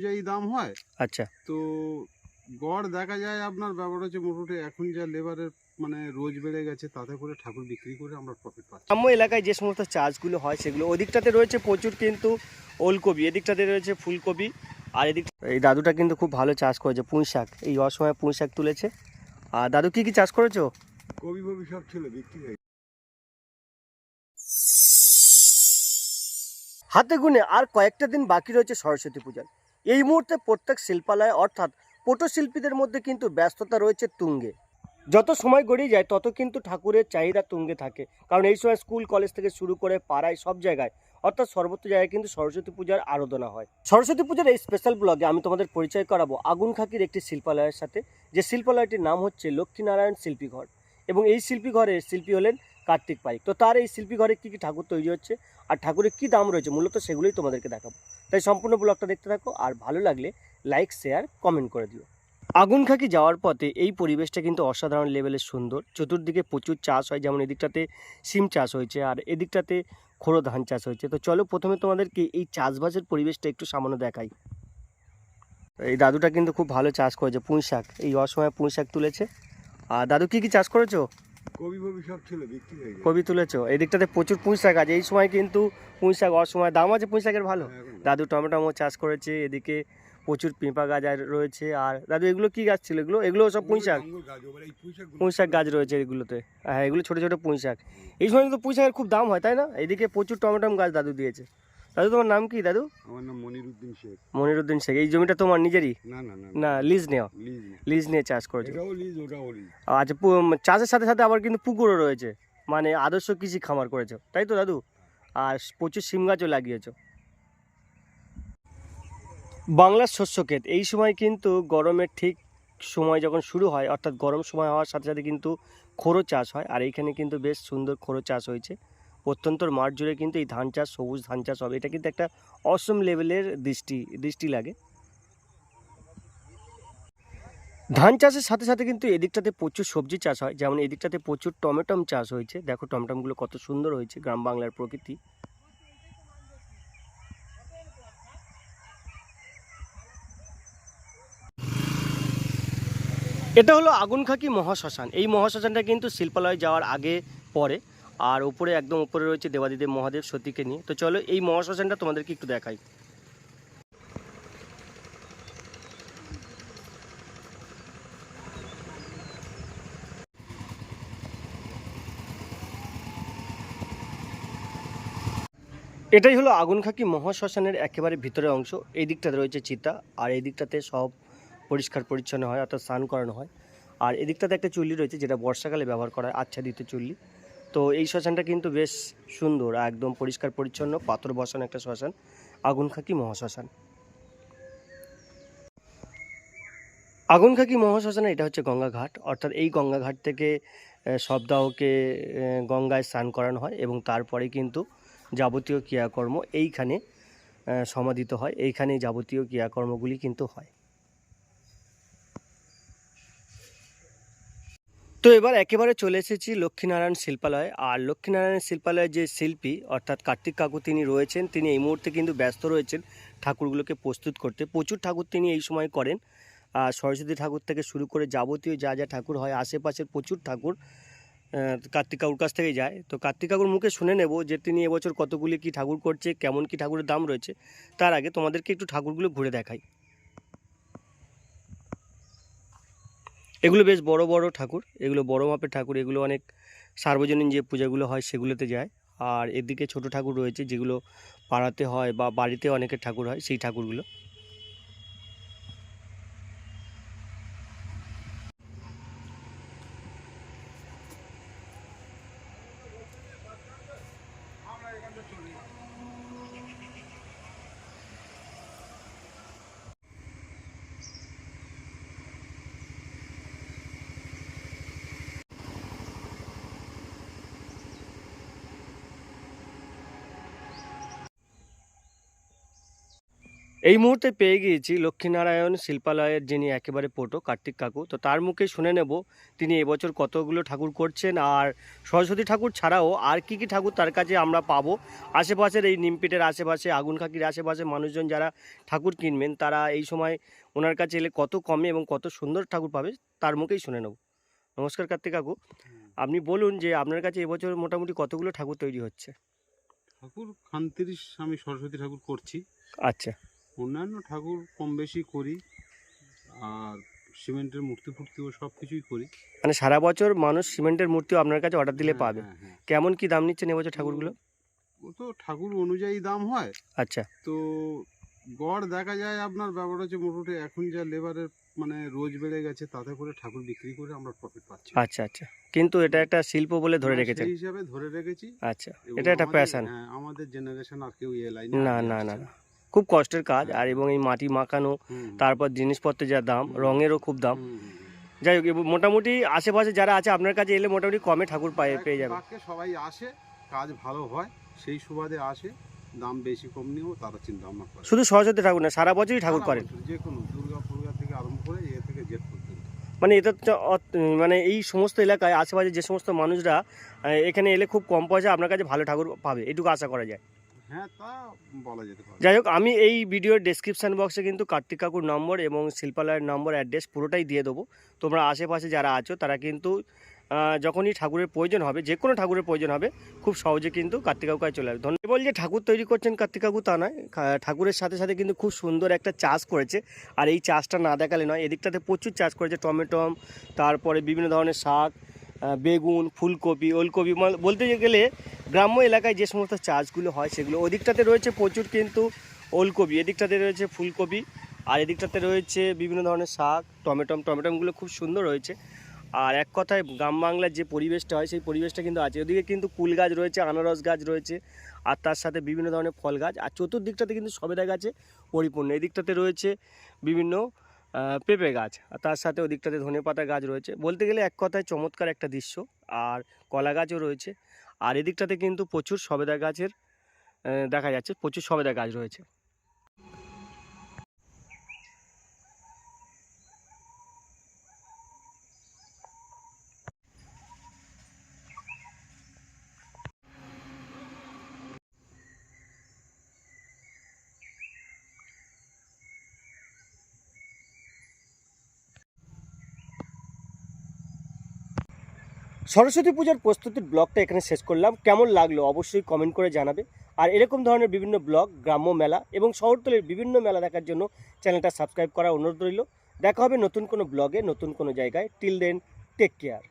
অনুযায়ী দাম হয় আচ্ছা। তো গড় দেখা যায় আপনার ব্যাপার হচ্ছে মোটামুটি এখন যা লেবারের মানে রোজ বেড়ে গেছে তাতে করে ঠাকুর বিক্রি করে আমরা প্রফিট পাচ্ছি। গ্রাম্য এলাকায় যে সমস্ত চাষগুলো হয় সেগুলো ওদিকটাতে রয়েছে প্রচুর কিন্তু ওলকপি এদিকটাতে রয়েছে ফুলকপি আর এদিক এই দাদুটা কিন্তু খুব ভালো চাষ করেছে পুঁই শাক। এই অসময়ে পুঁই শাক তুলেছে। আর দাদু কি কি চাষ করেছ? কবি কবি সব ছিল বিক্রি হয়ে হাতে গুনে আর কয়েকটা দিন বাকি রয়েছে সরস্বতী পূজার। এই মুহূর্তে প্রত্যেক শিল্পালয় অর্থাৎ পটশিল্পীদের মধ্যে কিন্তু ব্যস্ততা রয়েছে তুঙ্গে। যত সময় গড়িয়ে যায়, তত কিন্তু ঠাকুরের চাহিদা তুঙ্গে থাকে। কারণ এই সময় স্কুল, কলেজ থেকে শুরু করে পাড়ায় সব জায়গায়, অর্থাৎ সর্বত্র জায়গায় কিন্তু সরস্বতী পূজার আরাধনা হয়। সরস্বতী পূজার এই স্পেশাল ব্লগে আমি তোমাদের পরিচয় করাবো আগুন খাকির একটি শিল্পালয়ের সাথে। যে শিল্পালয়টির নাম হচ্ছে লক্ষ্মীনারায়ণ শিল্পীঘর। এবং এই শিল্পীঘরের শিল্পী হলেন কার্তিক পাইক তো তার এই শিল্পী ঘরে কী কী ঠাকুর তৈরি হচ্ছে আর ঠাকুরের কী দাম রয়েছে মূলত সেগুলোই তোমাদেরকে দেখাবো। তাই সম্পূর্ণ ব্লগটা দেখতে থাকো আর ভালো লাগলে লাইক, শেয়ার, কমেন্ট করে দিও। আগুনখাকি যাওয়ার পথে এই পরিবেশটা কিন্তু অসাধারণ লেভেলের সুন্দর। চতুর্দিকে প্রচুর চাষ হয়, যেমন এদিকটাতে সিম চাষ হয়েছে আর এদিকটাতে খোড়ো ধান চাষ হয়েছে। তো চলো প্রথমে তোমাদেরকে এই চাষবাসের পরিবেশটা একটু সামান্য দেখাই। এই দাদুটা কিন্তু খুব ভালো চাষ করেছে, পুঁই শাক। এই অসময়ে পুঁই শাক তুলেছে। আর দাদু কি কি চাষ করেছ? কবি কবি সব ছিল বিক্রি হয়ে কবি তুলেছো। এই দিকটাতে প্রচুর পুঁই শাক আছে। এই সময় কিন্তু পুঁই শাক অসময় দাম আছে পুঁই শাকের ভালো। হ্যাঁ, দাদু টমেটো চাষ করেছে এদিকে প্রচুর পেঁপা গাছ আর রয়েছে। আর দাদু এগুলো কি গাছ ছিল? এগুলো এগুলো সব পুঁই শাক। গাছ, পুঁই শাক গাছ রয়েছে এগুলোতে। হ্যাঁ এগুলো ছোটো ছোটো পুঁই শাক। এই সময় কিন্তু পুঁই শাকের খুব দাম হয় তাই না? এদিকে প্রচুর টমেটো গাছ দাদু দিয়েছে। দাদু তোমার নাম কি দাদু? আমার নাম মনিরুদ্দিন শেখ মনিরুদ্দিন শেখ এই জমিটা তোমার নিজেরই? না না না না। লিজ নেওয়া লিজ নিয়ে চাষ করেছ। এটাও লিজ ওটাও লিজ আচ্ছা চাষের সাথে সাথে আবার কিন্তু পুকুরও রয়েছে। মানে আদর্শ কৃষি খামার করেছ। তাই তো দাদু? আর প্রচুর সিম গাছও লাগিয়েছো। বাংলার শস্য ক্ষেত এই সময় কিন্তু গরমের ঠিক সময় যখন শুরু হয় অর্থাৎ গরম সময় হওয়ার সাথে সাথে কিন্তু খোরো চাষ হয় আর এইখানে কিন্তু বেশ সুন্দর খোরো চাষ হয়েছে। প্রত্যন্তর মাঠ জুড়ে কিন্তু এই ধান চাষ, সবুজ ধান চাষ হবে। এটা কিন্তু একটা অসম লেভেলের দৃষ্টি দৃষ্টি লাগে। ধান চাষের সাথে সাথে কিন্তু এদিকটাতে প্রচুর সবজি চাষ হয়। যেমন এদিকটাতে প্রচুর টমেটম চাষ হয়েছে। দেখো টমেটমগুলো কত সুন্দর হয়েছে গ্রাম বাংলার প্রকৃতি। এটা হলো আগুনখাকি মহাশ্মশান। এই মহাশ্মশানটা কিন্তু শিল্পালয় যাওয়ার আগে পরে আর উপরে একদম উপরে রয়েছে দেবাদিদেব মহাদেব সতীকে নিয়ে। তো চলো এই মহাশ্মশানটা তোমাদেরকে একটু দেখাই। এটাই হলো আগুনখাকি মহাশ্মশানের একেবারে ভিতরের অংশ। এই দিকটাতে রয়েছে চিতা, আর এই দিকটাতে সব পরিষ্কার পরিচ্ছন্ন হয়, অর্থাৎ স্নান করানো হয়। আর এদিকটাতে একটা চুল্লি রয়েছে, যেটা বর্ষাকালে ব্যবহার করা হয় আচ্ছাদিত চুল্লি। তো এই শ্মশানটা কিন্তু বেশ সুন্দর একদম পরিষ্কার পরিচ্ছন্ন পাথর বসানো একটা শ্মশান আগুনখাকি মহাশ্মশান। আগুনখাকি মহাশ্মশানে এটা হচ্ছে গঙ্গাঘাট। অর্থাৎ এই গঙ্গাঘাট থেকে আহ, গঙ্গায় স্নান করানো হয় এবং তারপরে কিন্তু যাবতীয় ক্রিয়াকর্ম এইখানে সমাধিত হয়। এইখানে যাবতীয় ক্রিয়াকর্মগুলি কিন্তু হয়। তো এবার একেবারে চলে এসেছি লক্ষ্মীনারায়ণ শিল্পালয়ে। আর লক্ষ্মীনারায়ণ শিল্পালয়ের যে শিল্পী, অর্থাৎ কার্তিক কাকু তিনি রয়েছেন, তিনি এই মুহূর্তে কিন্তু ব্যস্ত রয়েছেন ঠাকুরগুলোকে প্রস্তুত করতে। প্রচুর ঠাকুর তিনি এই সময় করেন। আর সরস্বতী ঠাকুর থেকে শুরু করে যাবতীয় যা যা ঠাকুর হয়, আশেপাশের প্রচুর ঠাকুর কার্তিক কাকুর কাছ থেকে যায়। তো কার্তিক কাকুর মুখে শুনে নেব যে তিনি এবছর কতগুলি কি ঠাকুর করছে, কেমন কি ঠাকুরের দাম রয়েছে। তার আগে তোমাদেরকে একটু ঠাকুরগুলো ঘুরে দেখাই। এগুলো বেশ বড় বড় ঠাকুর, এগুলো বড় মাপের ঠাকুর, এগুলো অনেক সার্বজনীন যে পূজাগুলো হয় সেগুলোতে যায়। আর এদিকে ছোট ঠাকুর রয়েছে যেগুলো পাড়াতে হয় বা বাড়িতে অনেকের ঠাকুর হয়, সেই ঠাকুরগুলো। এই মুহূর্তে পেয়ে গিয়েছি লক্ষ্মীনারায়ণ শিল্পালয়ের যিনি একেবারে পোটো কার্তিক কাকু। তো তার মুখে শুনে নেব তিনি এবছর কতগুলো ঠাকুর করছেন আর সরস্বতী ঠাকুর ছাড়াও আর কি কি ঠাকুর তার কাছে আমরা পাবো। আশেপাশের এই নিমপিটের আশেপাশে আগুন খাকির আশেপাশে মানুষজন যারা ঠাকুর কিনবেন তারা এই সময় ওনার কাছে এলে কত কমে এবং কত সুন্দর ঠাকুর পাবে তার মুখেই শুনে নেব। নমস্কার কার্তিক কাকু। আপনি বলুন যে আপনার কাছে এবছর মোটামুটি কতগুলো ঠাকুর তৈরি হচ্ছে? ঠাকুর খান্তিরিশ আমি সরস্বতী ঠাকুর করছি। আচ্ছা। অন্যান্য ঠাকুর কম বেশি করি আর সিমেন্টের মূর্তি ফুর্তিও সব কিছুই করি। মানে সারা বছর মানুষ সিমেন্টের মূর্তিও আপনার কাছে অর্ডার দিলে হ্যাঁ, পাবে। হ্যাঁ, হ্যাঁ। কেমন কি দাম নিচ্ছেন এবছর ঠাকুরগুলো? ও তো ঠাকুর অনুযায়ী দাম হয়। আচ্ছা। তো গড় দেখা যায় আপনার ব্যাপার হচ্ছে মোটামুটি এখন যা লেবারের মানে রোজ বেড়ে গেছে তাতে করে ঠাকুর বিক্রি করে আমরা প্রফিট পাচ্ছি। আচ্ছা আচ্ছা। কিন্তু এটা একটা শিল্প বলে ধরে রেখেছেন সেই হিসাবে ধরে রেখেছি। আচ্ছা। এবং এটা একটা আমাদের- প্যাশন হ্যাঁ, আমাদের জেনারেশন আর কেউ এ লাইনে না না না। না। খুব কষ্টের কাজ আর এবং এই মাটি মাখানো তারপর জিনিসপত্রের যা দাম রঙেরও খুব দাম। যাই হোক মোটামুটি আশেপাশে যারা আছে আপনার কাছে এলে মোটামুটি কমে ঠাকুর পায়ে পেয়ে যাবে। সবাই আসে কাজ ভালো হয় সেই সুবাদে আসে দাম বেশি কম নিয়েও তারা চিন্তা ভাবনা করে। শুধু সরস্বতী ঠাকুর না সারা বছরই ঠাকুর করেন। যে কোনো দুর্গা ফুর্গা থেকে আরম্ভ করে এ থেকে জেট পর্যন্ত। মানে এটা মানে এই সমস্ত এলাকায় আশেপাশে যে সমস্ত মানুষরা এখানে এলে খুব কম পয়সা আপনার কাছে ভালো ঠাকুর পাবে এটুকু আশা করা যায়। হ্যাঁ তা বলা যাই হোক, আমি এই ভিডিওর ডেসক্রিপশন বক্সে কিন্তু কার্তিক কাকুর নম্বর এবং শিল্পালয়ের নম্বর অ্যাড্রেস পুরোটাই দিয়ে দেবো। তোমরা আশেপাশে যারা আছো, তারা কিন্তু যখনই ঠাকুরের প্রয়োজন হবে যে কোনো ঠাকুরের প্রয়োজন হবে, খুব সহজে কিন্তু কার্তিক কাকু চলে আসবে। ধন্যবাদ। বল যে ঠাকুর তৈরি করছেন কার্তিক কাকু তা নয় ঠাকুরের সাথে সাথে কিন্তু খুব সুন্দর একটা চাষ করেছে। আর এই চাষটা না দেখালে নয়, এদিকটাতে প্রচুর চাষ করেছে টমেটম তারপরে বিভিন্ন ধরনের শাক বেগুন, ফুলকপি, ওলকপি মানে বলতে গেলে গ্রাম্য এলাকায় যে সমস্ত চাষগুলো হয় সেগুলো ওদিকটাতে রয়েছে প্রচুর কিন্তু ওলকপি, এদিকটাতে রয়েছে ফুলকপি, আর এদিকটাতে রয়েছে বিভিন্ন ধরনের শাক, টমেটম, টমেটমগুলো খুব সুন্দর রয়েছে। আর এক কথায় গ্রাম বাংলার যে পরিবেশটা হয় সেই পরিবেশটা কিন্তু আছে। ওদিকে কিন্তু কুল গাছ রয়েছে, আনারস গাছ রয়েছে, আর তার সাথে বিভিন্ন ধরনের ফল গাছ। আর চতুর্দিকটাতে কিন্তু সবেদা গাছে পরিপূর্ণ। এদিকটাতে রয়েছে বিভিন্ন পেঁপে গাছ। আর তার সাথে ওদিকটাতে ধনে পাতা গাছ রয়েছে। বলতে গেলে এক কথায় চমৎকার একটা দৃশ্য। আর কলা গাছও রয়েছে। আর এদিকটাতে কিন্তু প্রচুর সবেদা গাছের দেখা যাচ্ছে, প্রচুর সবেদা গাছ রয়েছে। সরস্বতী পূজার প্রস্তুতির ব্লগটা এখানে শেষ করলাম। কেমন লাগল অবশ্যই কমেন্ট করে জানাবে। আর এরকম ধরনের বিভিন্ন ব্লগ, গ্রাম্য মেলা এবং শহরতলের বিভিন্ন মেলা দেখার জন্য চ্যানেলটা সাবস্ক্রাইব করার অনুরোধ রইল। দেখা হবে নতুন কোনো ব্লগে, নতুন কোনো জায়গায়। Till then take care